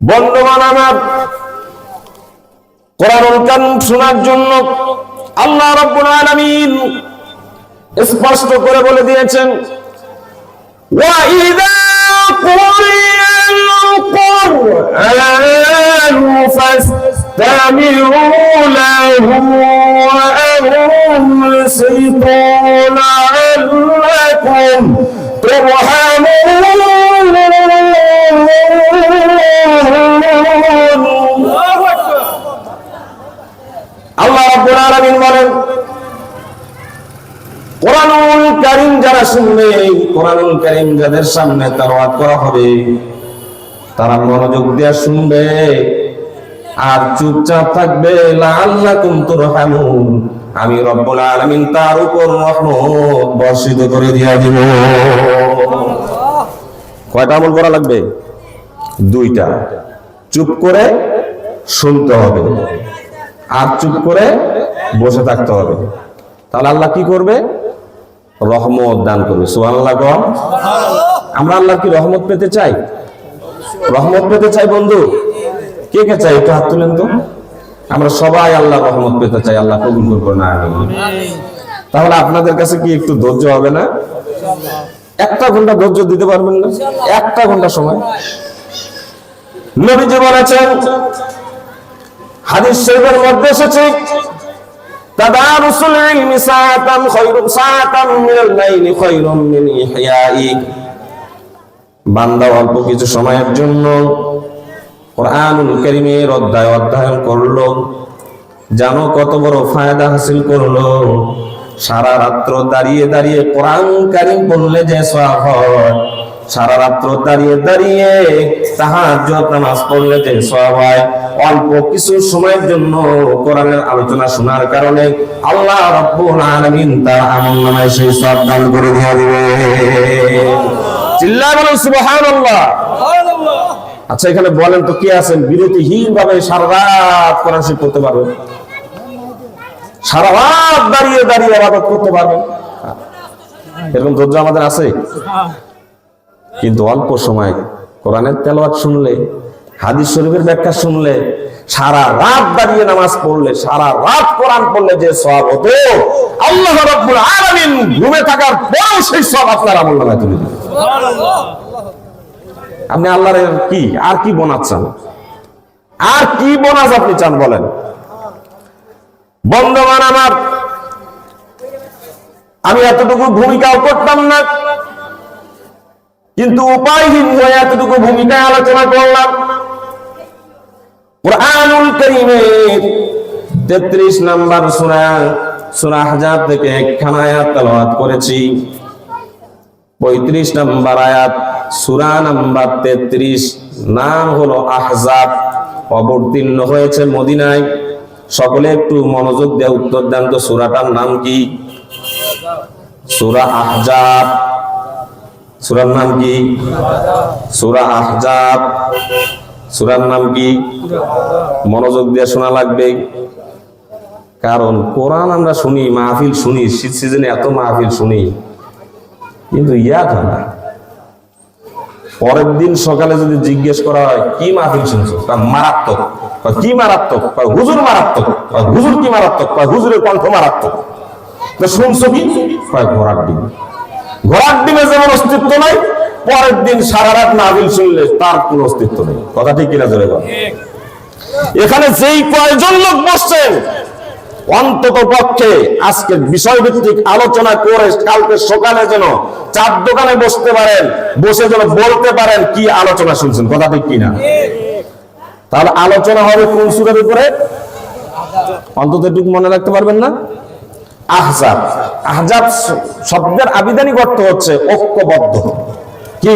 বন্ধুবান আমার কোরআনুল কারীম শোনার জন্য আল্লাহ রাব্বুল আলামিন স্পষ্ট করে বলে দিয়েছেন وإذا قرئ القرآن فاستمعوا له وأنصتوا لعلكم ترحمون মনোযোগ শুনবে। আর চুপচাপ থাকবে আমি রব্বুল আলামিন তার উপর বর্ষিত করে দিয়া দিব। কয়টা আমল করা লাগবে? দুইটা। চুপ করে শুনতে হবে। আর চুপ করে বসে থাকতে হবে। তাহলে আল্লাহ কি করবে? রহমত দান করবে। সুবহানাল্লাহ গম আমরা আল্লাহ কি রহমত পেতে চাই? রহমত পেতে চাই বন্ধু। কে কে চাই? একটু হাত তুলেন তো। আমরা সবাই আল্লাহ রহমত পেতে চাই। আল্লাহ কবুল করব না। তাহলে আপনাদের কাছে কি একটু ধৈর্য হবে না? একটা ঘণ্টা ধৈর্য দিতে পারবেন না? একটা ঘণ্টা সময়। নবীজি বলেছেন, হাদিস শরীফের মধ্যে এসেছে, তাদারুসুল ইলমি সাআতান খায়রুন, সাআতান মিনাল লাইলি খায়রুন মিন ইহয়াই। বান্দা অল্প কিছু সময়ের জন্য কোরআনুল কারীমের অধ্যায় অধ্যয়ন করল, জানো কত বড় ফায়দা হাসিল করল? সারা রাত্র দাঁড়িয়ে দাঁড়িয়ে কোরআন কারীম পড়লে যে সওয়াব হয়। সারা রাত্র দাঁড়িয়ে দাঁড়িয়ে তাহাজ্জুদ নামাজ পড়লে যে সওয়াব হয়। অল্প কিছু সময়ের জন্য কোরআনের আলোচনা শোনার কারণে আল্লাহ রাব্বুল আলামিন তার আমলনামায় সেই সওয়াব দান করে দিয়ে দিবে। বলুন, সুবহানাল্লাহ। আচ্ছা এখানে বলেন তো কে আছেন? বিরতিহীন ভাবে সারা রাত কোরআন শরীফ করতে পারবেন সারা রাত দাঁড়িয়ে দাঁড়িয়ে আবাদত করতে পারবেন এরকম ধৈর্য আমাদের আছে? কিন্তু অল্প সময় কোরআনের তেলাওয়াত শুনলে হাদিস শরীফের ব্যাখ্যা শুনলে সারা রাত দাঁড়িয়ে নামাজ পড়লে সারা রাত কোরআন পড়লে যে সব হতো আল্লাহ রাব্বুল আলামিন ঘুমে থাকার পরেও সেই সব আপনার আমল নামায় তুলে দিবেন আপনি আল্লাহর কি? আর কি বোনাস চান? আর কি বোনাস আপনি চান বলেন? বন্ধমান আমার আমি এতটুকু ভূমিকাও করতাম না। কিন্তু উপায়হীন হয়ে এতটুকু ভূমিকায় আলোচনা করলাম। কোরআনুল 33 নাম্বার সূরা সূরা আহজাব থেকে একখানা আয়াত তেলাওয়াত করেছি। পঁয়ত্রিশ নাম্বার আয়াত, সুরা নাম্বার তেত্রিশ, নাম হলো আহজাব। অবতীর্ণ হয়েছে মদিনায়। সকলে একটু মনোযোগ দিয়ে উত্তর দেন তো সুরাটার নাম কি? সুরা আহজাব। সুরার নাম কি? সুরা আহজাব। সুরার নাম কি? মনোযোগ দিয়ে শোনা লাগবে। কারণ কোরআন আমরা শুনি, মাহফিল শুনি, শীত সিজনে এত মাহফিল শুনি। কিন্তু হয় না পরের দিন সকালে যদি জিজ্ঞেস করা হয়, কি মাহফিল শুনছো? মারাত্মক। কি মারাত্মক? হুজুর মারাত্মক। হুজুর কি মারাত্মক? হুজুরের কণ্ঠ মারাত্মক। শুনছো কি? ঘোড়ার ডিম ঘোড়ার ডিমে যেমন অস্তিত্ব নাই পরের দিন সারা রাত মাহফিল শুনলে তার কোনো অস্তিত্ব নেই। কথা ঠিক কিনা বল? এখানে যেই কয়জন লোক বসছেন অন্তত পক্ষে আজকে বিষয়ভিত্তিক আলোচনা করে কালকে সকালে যেন চার দোকানে বসতে পারেন বসে যেন বলতে পারেন কি আলোচনা শুনছেন কথা ঠিক কিনা? তাহলে আলোচনা হবে কোন সুরের উপরে? অন্তত এটুকু মনে রাখতে পারবেন না? আহজাব। আহজাব শব্দের আবিধানিক অর্থ হচ্ছে ঐক্যবদ্ধ। কি?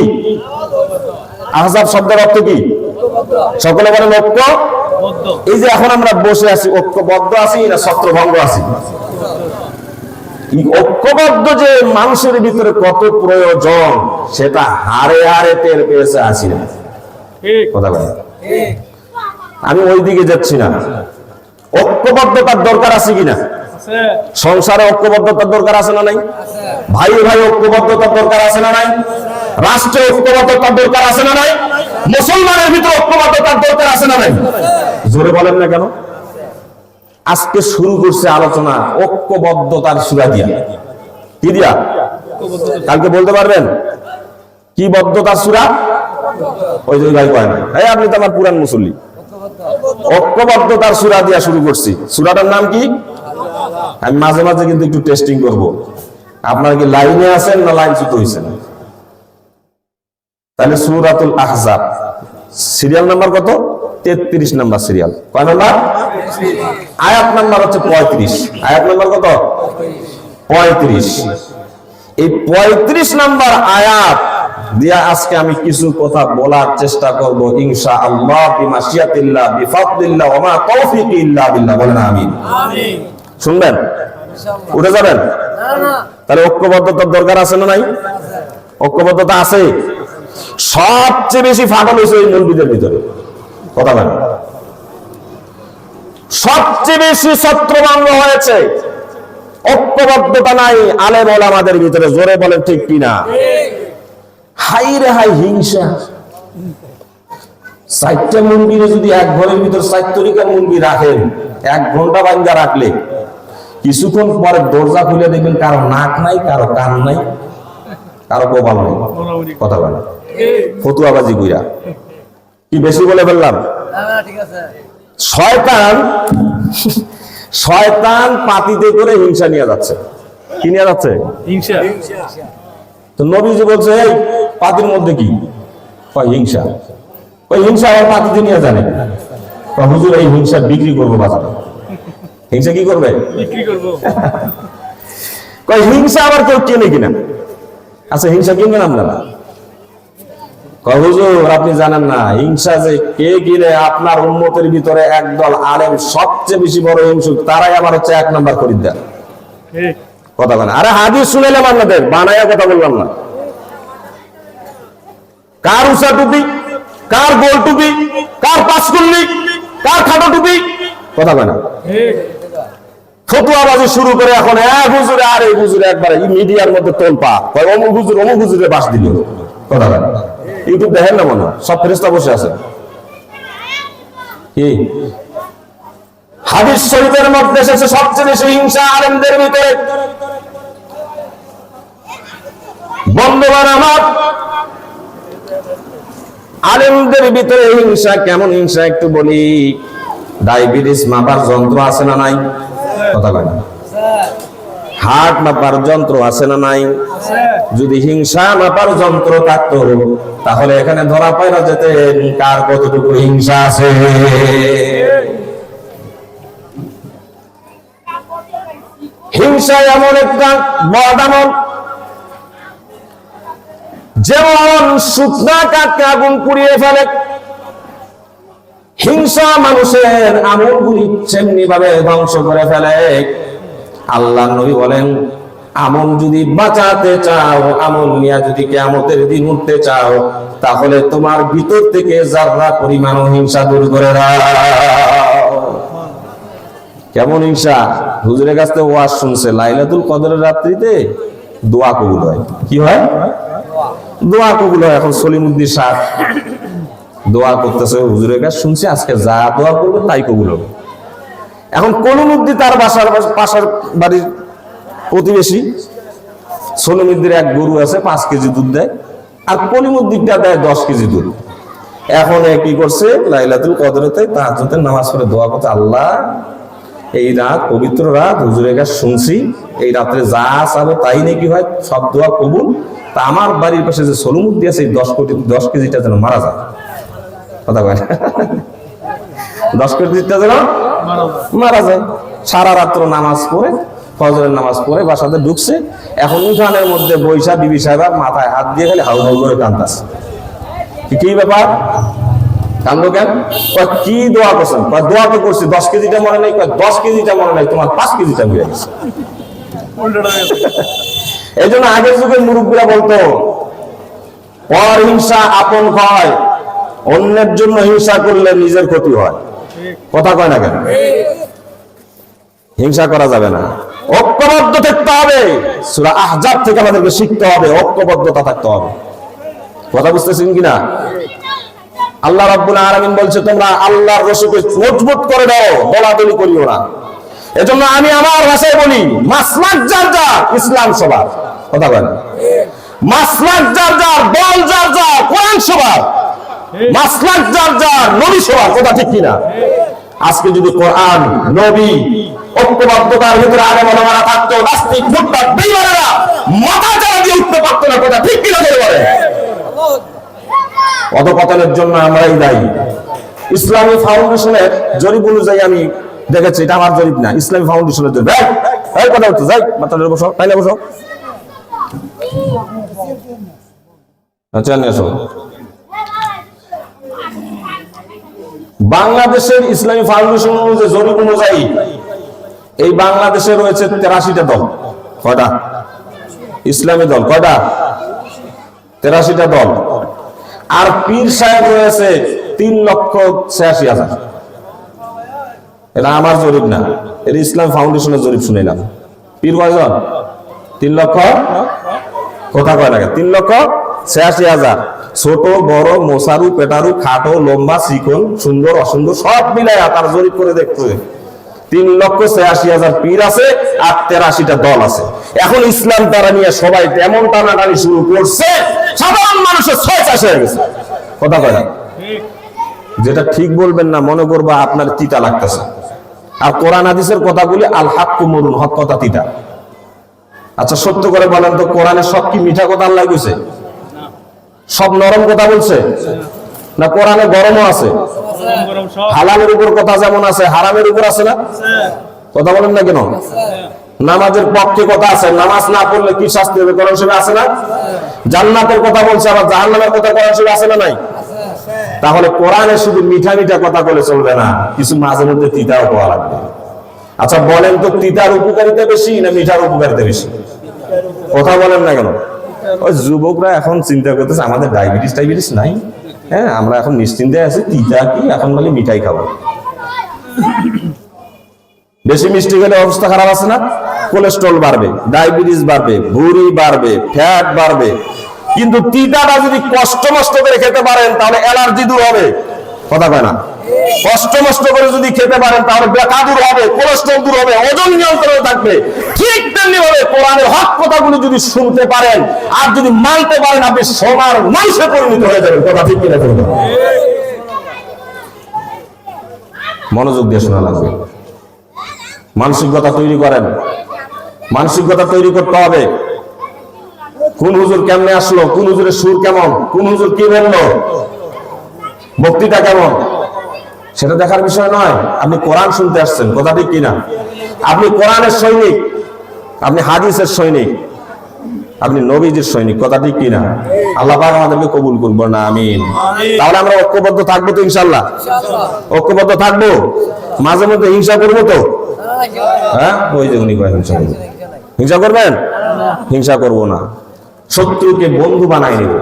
আহজাব শব্দের অর্থ কি? সকলে বলেন ঐক্য। এই যে এখন আমরা বসে আছি ঐক্যবদ্ধ আছি না ছত্রভঙ্গ আছি? ঐক্যবদ্ধ যে মানুষের ভিতরে কত প্রয়োজন সেটা হারে হারে টের পেয়েছে আসি না কথা বলে আমি ওই দিকে যাচ্ছি না। ঐক্যবদ্ধতার দরকার আছে কিনা? সংসারে ঐক্যবদ্ধতার দরকার আছে না নাই? ভাই ভাই, ঐক্যবদ্ধতার দরকার আছে না নাই? রাষ্ট্রে ঐক্যবদ্ধতার দরকার আছে না নাই? মুসলমানের ভিতরে ঐক্যবদ্ধতার দরকার আছে না নাই? জোরে বলেন না কেন? আজকে শুরু করছে আলোচনা ঐক্যবদ্ধতার সুরা দিয়া। কি দিয়া? কালকে বলতে পারবেন? কি বদ্ধতার সুরা? ওই যে ভাই কয় না। এই আপনি তো আমার পুরান মুসল্লি। ঐক্যবদ্ধতার সুরা দিয়া শুরু করছি। সুরাটার নাম কি? আমি মাঝে মাঝে কিন্তু একটু টেস্টিং করব। আপনার কি লাইনে আছেন না লাইন চুত হয়েছেন তাহলে সুরাতুল আহজাব। সিরিয়াল নাম্বার কত? তেত্রিশ নাম্বার সিরিয়াল কয় নাম্বার? আয়াত নাম্বার হচ্ছে পঁয়ত্রিশ। আয়াত নাম্বার কত? পঁয়ত্রিশ। এই পঁয়ত্রিশ নাম্বার আয়াত দিয়া আজকে আমি কিছু কথা বলার চেষ্টা করব ইনশা আল্লাহ বিমাশিয়াতিল্লাহ, বিফাদলিল্লাহ ওয়া মা তৌফিকি ইল্লা বিল্লাহ। বলেন আমিন। আমিন। শুনবেন? উঠে যাবেন? তাহলে ঐক্যবদ্ধতার দরকার আছে না নাই? ঐক্যবদ্ধতা আছে। সবচেয়ে বেশি ফাটল হয়েছে এই মন্দিরের ভিতরে। কথা বলেন। সবচেয়ে বেশি ছত্রভঙ্গ হয়েছে। ঐক্যবদ্ধতা নাই আলে আলেম আমাদের ভিতরে। জোরে বলেন ঠিক কিনা? হাই রে হাই, হিংসা। চারটা মন্দিরে যদি এক ঘরের ভিতর চার তরিকার মন্দির রাখেন এক ঘণ্টা বাঙ্গা রাখলে। কিছুক্ষণ পরে দরজা খুলে দেখবেন কারও নাক নাই কারও কান নাই কারও কপাল নাই। কথা বলে ফতুয়াবাজি কইরা। কি বেশি বলে ফেললাম? শয়তান শয়তান পাতিতে করে হিংসা নিয়ে যাচ্ছে। কি নিয়ে যাচ্ছে? হিংসা। তো নবীজি বলছে এই পাতির মধ্যে কি? হিংসা। ওই হিংসা নিয়ে জানে। হুজুর এই হিংসা বিক্রি করব বাজারে। হিংসা কি করবে? বিক্রি করব। কয় হিংসা আবার কেউ কেনে কিনা? আচ্ছা হিংসা কিনবেন আপনারা? হুজুর আপনি জানেন না হিংসা যে কে কিনে আপনার উন্মতের ভিতরে একদল আলেম সবচেয়ে বেশি বড় হিংসুক তারাই আমার হচ্ছে এক নম্বর খরিদ্দার। কথা বলেন আরে হাদিস শুনেলাম আপনাদের বানায়া কথা বললাম না। কার উষা টুপি? কার গোল টুপি? কার পাঁচকুল্লি কার খাটো টুপি? কথা বলে না? ফতুয়াবাজি শুরু করে এখন এক হুজুরে, আর এই হুজুরে, একবারে মিডিয়ার মধ্যে তোল পা কয়, অমুক হুজুর, অমুক হুজুরে বাস দিল। কথা বলে ইউটিউব দেখেন না মনে সব ফেরেস্তা বসে আছে। কি? হাদিস শরীফের মধ্যে এসেছে সবচেয়ে বেশি হিংসা আলেমদের ভিতরে। বন্ধুবান আমার আলেমদের ভিতরে হিংসা, কেমন হিংসা একটু বলি। ডায়াবেটিস মাপার যন্ত্র আছে না নাই? কথা কয় হার্ট মাপার যন্ত্র আছে না নাই? যদি হিংসা মাপার যন্ত্র থাকতো, তাহলে এখানে ধরা পায় না যেতে কার কতটুকু হিংসা আছে? হিংসা এমন একটা বদামন যেমন শুকনা কাঠকে আগুন পুড়িয়ে ফেলে, হিংসা মানুষের আমলগুলি সেমনি ভাবে ধ্বংস করে ফেলে। আল্লাহ নবী বলেন, আমল যদি বাঁচাতে চাও, আমল নিয়া যদি কেমতের দিন উঠতে চাও, তাহলে তোমার ভিতর থেকে যারা পরিমাণ হিংসা দূর করে কেমন হিংসা? হুজুরের কাছ থেকে ওয়াজ শুনছে, লাইলাতুল কদরের রাত্রিতে দোয়া কবুল হয়। কি হয়? দোয়া কবুল হয় এখন সলিমুদ্দিন শাহ দোয়া করতেছে হুজুরের কাছে শুনছি, আজকে যা দোয়া করবে তাই কবুল হবে। এখন কলমুদ্দি তার বাসার পাশার বাড়ির প্রতিবেশী সোনমুদ্দির এক গরু আছে, পাঁচ কেজি দুধ দেয়, আর কলিমুদ্দিনটা দেয় দশ কেজি দুধ। এখন কি করছে, লাইলাতুল কদরেতে তাহাজ্জুদের নামাজ পড়ে দোয়া করতে আল্লাহ এই রাত, পবিত্র রাত, হুজুরের কাছে শুনছি, এই রাত্রে যা চাবো তাই নাকি হয়, সব দোয়া কবুল। তা আমার বাড়ির পাশে যে সলুমুদ্দি আছে, এই দশ কোটি, দশ কেজিটা যেন মারা যায়। কথা কয় দশ কেজিটা যেন মারা যায়। সারা রাত্র নামাজ পড়ে, ফজরের নামাজ পড়ে, বাসাতে ঢুকছে। এখন উঠানের মধ্যে বৈশা, বিবি সাহেব মাথায় হাত দিয়ে খালি হাউ হাউ করে কান্দাছে। কি- কি ব্যাপার? কান্দো কেন? কি দোয়া করছেন? দোয়া তো করছি, দশ কেজিটা মনে নেই দশ কেজিটা মনে নেই, তোমার পাঁচ কেজিটা মিলে গেছে। এই জন্য আগের বলতো আপন হয়, অন্যের জন্য হিংসা করলে নিজের ক্ষতি হয়। কথা কয় না কেন? হিংসা করা যাবে না। ঐক্যবদ্ধ থাকতে হবে। সূরা আহজাব থেকে আমাদেরকে শিখতে হবে, ঐক্যবদ্ধতা থাকতে হবে। কথা বুঝতেছেন কিনা? আল্লাহ রাব্বুল আলামিন বলছে, তোমরা আল্লাহর রসুলকে মজবুত করে দাও, দলাদলি করিও না। এজন্য আমি আমার ভাষায় বলি, মাসলাক যার যার, ইসলাম সবার। কথা বলেন। মাসলাক যার যার, দল যার যার, কোরআন সবার। মাসলাক যার যার, নবী সবার, কথা ঠিক কিনা? আজকে যদি কোরআন, নবী, ঐক্যবদ্ধতার ভিতরে আগে মনে মারা থাকতো, নাস্তিক মুদ্রা বেইমানেরা মাথা চারা দিয়ে উঠতে পারতো না, কথা ঠিক কিনা বলে অধপতনের জন্য আমরাই দায়ী। ইসলামী ফাউন্ডেশনের জরিপ অনুযায়ী আমি দেখেছি, এটা আমার জরিপ না, ইসলামী ফাউন্ডেশনের জরিপ। কথা হচ্ছে যাই মাথাটা বসো, তাইলে বসো। আচ্ছা বাংলাদেশের ইসলামী ফাউন্ডেশন অনুযায়ী, জরিপ অনুযায়ী এই বাংলাদেশে রয়েছে তেরাশিটা দল। কয়টা? ইসলামী দল, কয়টা? তেরাশিটা দল। আর পীর সাহেব রয়েছে তিন লক্ষ ছিয়াশি হাজার। এটা আমার জরিপ না, এটা ইসলাম ফাউন্ডেশনের জরিপ শুনিলাম পীর কয়জন? তিন লক্ষ? কথা কয় লাগে তিন লক্ষ ছিয়াশি হাজার। ছোট, বড় মোসারু পেটারু, খাটো, লম্বা, চিকন, সুন্দর, অসুন্দর, সব মিলাই তার জরিপ করে দেখতে। তিন লক্ষ ছিয়াশি হাজার পীর আছে আর তেরাশিটা দল আছে। এখন ইসলাম তারা নিয়ে সবাই এমন টানাটানি শুরু করছে, সাধারণ মানুষের ছয় চাষ হয়ে গেছে। কথা কয় যেটা ঠিক বলবেন না, মনে করবা আপনার তিতা লাগতেছে। আর কোরআন হাদিসের কথাগুলি আল হাক কুমরুন হক কথা তিতা। আচ্ছা সত্য করে বলেন তো, কোরআনে সব কি মিঠা কথা আল্লাহ কইছে? সব নরম কথা বলছে? না কোরআনে গরমও আছে? হালালের উপর কথা যেমন আছে হারামের উপর আছে না? কথা বলেন না কেন? নামাজের পক্ষে কথা আছে নামাজ না পড়লে কি শাস্তি হবে? কোরআন শরীফে আছে না? জান্নাতের কথা বলছে আবার জাহান্নামের কথা কোরআন শরীফে আছে না নাই? তাহলে কোরআনে শুধু মিঠা মিঠা কথা বলে চলবে না কিছু মাঝে মধ্যে তিতাও পাওয়া লাগবে। আচ্ছা বলেন তো তিতার উপকারিতা বেশি না মিঠার উপকারিতা বেশি? কথা বলেন না কেন? ওই যুবকরা এখন চিন্তা করতেছে আমাদের ডায়াবেটিস টাইবেটিস নাই। হ্যাঁ আমরা এখন নিশ্চিন্তে আছি, তিতা কি, এখন বলে মিঠাই খাব। বেশি মিষ্টি খেলে অবস্থা খারাপ আছে না? কোলেস্ট্রল বাড়বে ডায়াবেটিস বাড়বে, ভুঁড়ি বাড়বে ফ্যাট বাড়বে। কিন্তু তিতাটা যদি কষ্ট মষ্ট করে খেতে পারেন, তাহলে অ্যালার্জি দূর হবে। কথা কয় না? কষ্ট মষ্ট করে যদি খেতে পারেন, তাহলে ব্যথা দূর হবে কোলেস্ট্রল দূর হবে, ওজন নিয়ন্ত্রণে থাকবে। ঠিক তেমনি ভাবে কোরআনের হক কথাগুলো যদি শুনতে পারেন, আর যদি মানতে পারেন, আপনি সোনার মানুষে পরিণত হয়ে যাবেন। কথা ঠিক কিনা করবেন মনোযোগ দিয়ে শোনা লাগবে। মানসিকতা তৈরি করেন। মানসিকতা তৈরি করতে হবে। কোন হুজুর কেমনে আসলো? কোন হুজুরের সুর কেমন? কোন হুজুর কি বলল? বক্তৃতা কেমন? সেটা দেখার বিষয় নয়। আপনি কোরআন শুনতে আসছেন। কথা ঠিক কিনা? আপনি কোরআনের সৈনিক। আপনি হাদিসের সৈনিক। আপনি নবীজির সৈনিক কথা ঠিক কিনা? আল্লাহ পাক আমাদেরকে কবুল করব না আমিন। তাহলে আমরা ঐক্যবদ্ধ থাকব তো ইনশাল্লাহ ঐক্যবদ্ধ থাকব? মাঝে মধ্যে হিংসা করব তো? হ্যাঁ? ওই যে উনি কয় হিংসা করব হিংসা করবেন? হিংসা করব না। শত্রুকে বন্ধু বানাই নেব।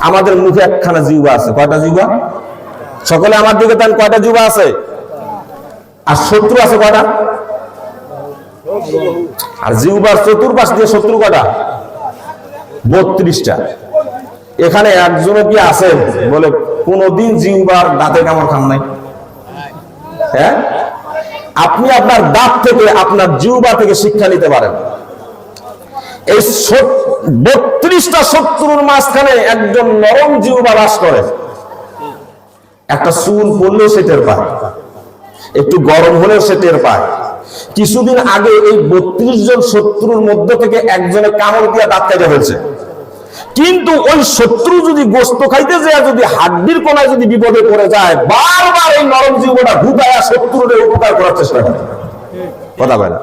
আমাদের মুখে একখানা জিহ্বা আছে। কয়টা জিহ্বা? সকলে আমার দিকে তান কয়টা জিহ্বা আছে? আর শত্রু আছে কয়টা? আর জিহ্বার চতুর্পাশ দিয়ে শত্রু কয়টা? বত্রিশটা। এখানে একজনও কি আছেন বলে, কোনদিন জিহ্বার দাঁতে কামড় খান নাই। হ্যাঁ? আপনি আপনার দাঁত থেকে, আপনার জিহ্বা থেকে শিক্ষা নিতে পারেন। এই বত্রিশটা শত্রুর মাঝখানে একজন নরম জিহ্বা বাস করে। একটা চুল পড়লেও সে টের পায়। একটু গরম হলেও সে টের পায়। কিছুদিন আগে এই বত্রিশ জন শত্রুর মধ্যে থেকে একজনে কামড় দিয়া দাঁত কেটে ফেলছে। কিন্তু ওই শত্রু যদি গোস্ত খাইতে যায়, যদি হাড্ডির কোনায় যদি বিপদে পড়ে যায়, বারবার এই নরম জীবনটা ঢুকায়া শত্রুরে উপকার করার চেষ্টা করে। কথা বলে না?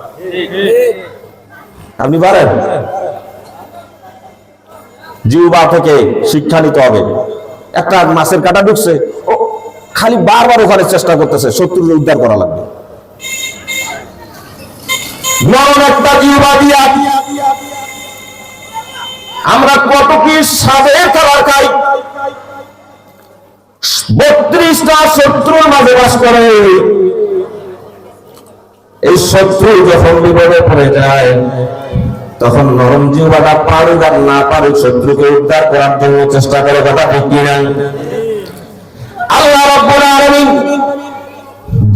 আপনি পারেন? জিউবা থেকে শিক্ষা নিতে হবে। একটা মাছের কাটা ঢুকছে, ও খালি বারবার ওখানে চেষ্টা করতেছে, শত্রুরে উদ্ধার করা লাগবে। নরম একটা জিউবা দিয়া আমরা কত কি স্বাদের খাবার খাই? বত্রিশটা শত্রুর মাঝে বাস করে। এই শত্রু যখন বিপদে পড়ে যায়, তখন নরম জিহ্বাটা পারুক আর না পারুক শত্রুকে উদ্ধার করার জন্য চেষ্টা করে কথা ঠিক কিনা আল্লাহ রাব্বুল আলামিন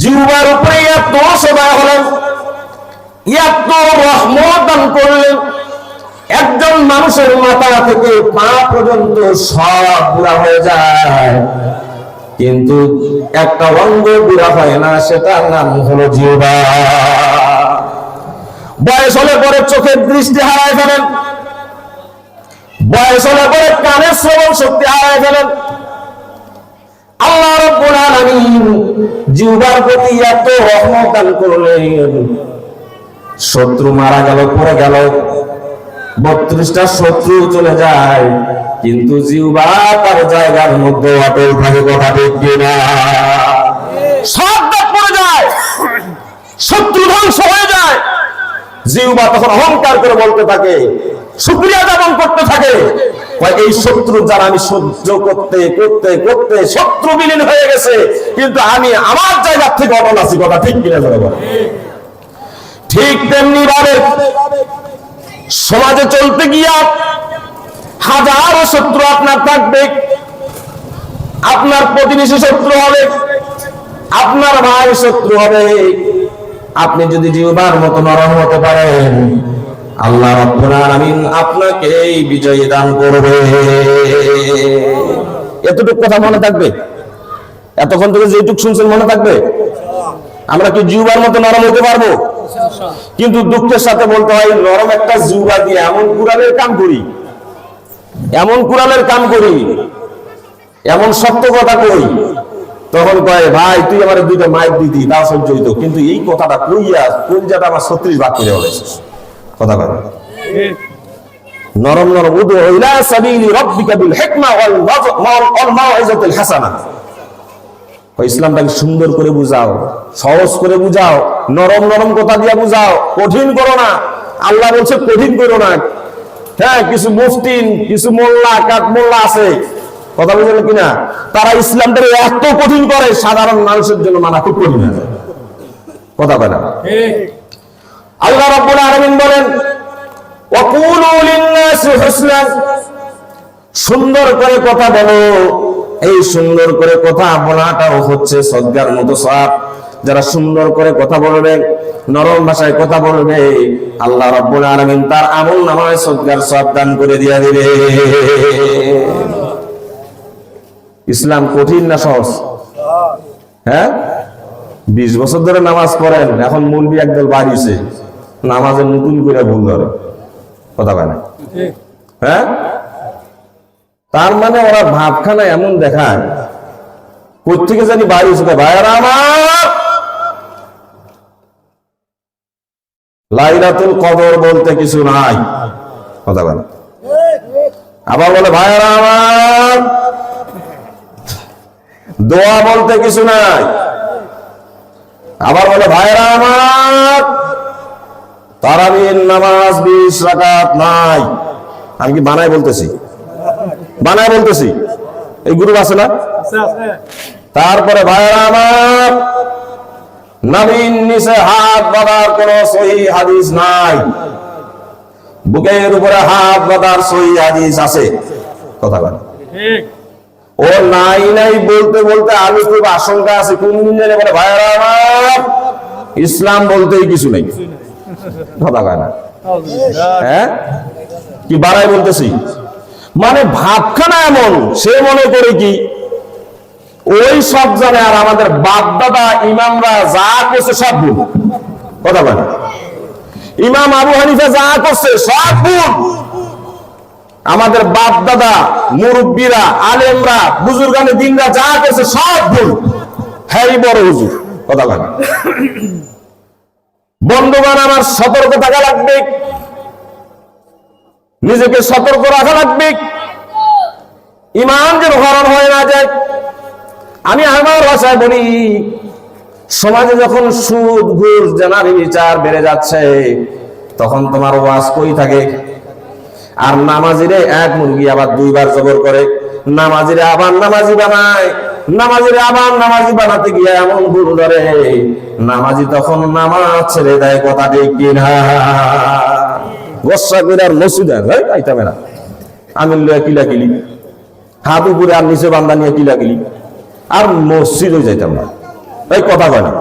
জিহ্বার উপরে এত সদয় হলেন এত একজন মানুষের মাথা থেকে পা পর্যন্ত সব পুরা হয়ে যায়। কিন্তু একটা অঙ্গ পুরা হয় না, সেটার নাম হলো জিহ্বা। বয়স হলে পরে চোখের দৃষ্টি হারায় ফেলেন। বয়স হলে পরে কানের শ্রবণ শক্তি হারায় ফেলেন। আল্লাহ রাব্বুল আলামিন জিহ্বার প্রতি এত রহমত দান করলেন। শত্রু মারা গেল, পড়ে গেল। বত্রিশটা শত্রু চলে যায়, কিন্তু জিউবা তার জায়গার মধ্যে অটল থাকে কথা দেখবে না সব পড়ে যায়, শত্রু ধ্বংস হয়ে যায়। জিহ্বা তখন অহংকার করে বলতে থাকে, শুক্রিয়া যাপন করতে থাকে। এই শত্রু যারা আমি সহ্য করতে করতে করতে শত্রু বিলীন হয়ে গেছে, কিন্তু আমি আমার জায়গার থেকে অটল আছি, কথা ঠিক কিনা বলো ঠিক তেমনি ভাবে সমাজে চলতে গিয়া হাজারো শত্রু আপনার থাকবে, আপনার প্রতিবেশী শত্রু হবে, আপনার ভাই শত্রু হবে। আপনি যদি জিহ্বার মতো নরম হতে পারেন, আল্লাহ আপনাকে এই বিজয়ী দান করবে। এতটুকু কথা মনে থাকবে? এতক্ষণ থেকে যেটুক শুনছেন মনে থাকবে? আমরা কি জিহ্বার মতো নরম হতে পারব? কিন্তু দুঃখের সাথে বলতে হয়, নরম একটা জিহ্বা দিয়ে এমন কুড়ালের কাম করি। এমন কুড়ালের কাম করি, এমন সত্য কথা কই তখন কয়, ভাই, তুই আমার দুইটা মাইক দিতি তাও সহ্য কিন্তু এই কথাটা কইয়া কলজাটা আমার ছত্রিশ ভাগ করে বলেছিস কথা ঠিক নরম নরম, উদু সাবিলি হিকমা মাউইজাতিল হাসানা। ইসলামটাকে সুন্দর করে বুঝাও, সহজ করে বুঝাও, নরম নরম কথা দিয়ে বুঝাও, কঠিন করো না। আল্লাহ বলছে, কঠিন করো না। হ্যাঁ কিছু মুফতিন, কিছু মোল্লা, কাক মোল্লা আছে। কথা বুঝলেন কিনা? তারা ইসলামটাকে এত কঠিন করে, সাধারণ মানুষের জন্য মানা খুব কঠিন হয়ে কথা ঠিক আল্লাহ রাব্বুল আলামিন বলেন, ওয়াকুলু লিন-নাসি হুসনান। সুন্দর করে কথা বলো। এই সুন্দর করে কথা বলাটাও হচ্ছে সদ্গার মতো সব যারা সুন্দর করে কথা বলবে, নরম ভাষায় কথা বলবে, আল্লাহ রাব্বুল আলামিন তার আমল নামায় সদ্গার সব দান করে দিয়া দিবে। ইসলাম কঠিন না সহজ? হ্যাঁ? বিশ বছর ধরে নামাজ পড়েন, এখন মুলবি একদল বাড়িছে নামাজের নতুন করে ভুল ধরে। কথা বলে হ্যাঁ? তার মানে ওরা ভাবখানা এমন দেখায় কোথেকে জানি বাড়ি এসে ভাইয়ারা আমার! লাইলাতুল কদর বলতে কিছু নাই। কথা বলে। আবার বলে, ভাইয়ারা আমার! দোয়া বলতে কিছু নাই। আবার বলে ভাইরা আমার! তারাবির নামাজ বিশ রাকাত নাই। আমি কি বানাই বলতেছি? বানাই বলতেছি। এই গ্রুপ আছে না? তারপরে ভাইরা আমার নবীন নিচে হাত বাঁধার কোন সহি হাদিস নাই। বুকের উপরে হাত বাঁধার সহি হাদিস আছে। কথা বলে ও নাই নাই বলতে বলতে আমি খুব আশঙ্কা আছে। কোন দিন জানে বলে ভাইরা আমার ইসলাম বলতেই কিছু নেই। কথা কয় না। হ্যাঁ? কি বাড়াই বলতেছি? মানে ভাবখানা এমন, সে মনে করে কি, ওই সব জানে আর আমাদের বাপ দাদা, ইমামরা যা করছে সব ভুল। কথা বলে ইমাম আবু হানিফা যা করছে সব ভুল। আমাদের বাপ দাদা, মুরব্বীরা, আলেমরা, বুজুর্গানে দিনরা যা করছে সব ভুল। হ্যাঁ বড় হুজুর, কথা বলে বন্ধুগণ, আমার সতর্ক থাকা লাগবে। নিজেকে সতর্ক রাখা লাগবে। ইমান যেন হরণ হয়ে না যায়। আমি আমার ভাষায় বলি, সমাজে যখন সুদ, ঘুষ, জানারি, বিচার বেড়ে যাচ্ছে, তখন তোমার ওয়াজ কই থাকে? আর নামাজিরে এক মুরগি আবার দুইবার জবর করে, নামাজিরে আবার নামাজি বানায়, নামাজিরে আবার নামাজি বানাতে গিয়ে এমন গুরু ধরে। নামাজি তখন নামাজ ছেড়ে দেয় কথা ঠিক কিনা? গোসা করে আর মসজিদ আইতামে না। আমি কিলা কিলি হাত উপরে আর নিচে বান্দা নিয়ে কিলা কিলি আর মসজিদও যাইতাম না। এই কথা কয় না।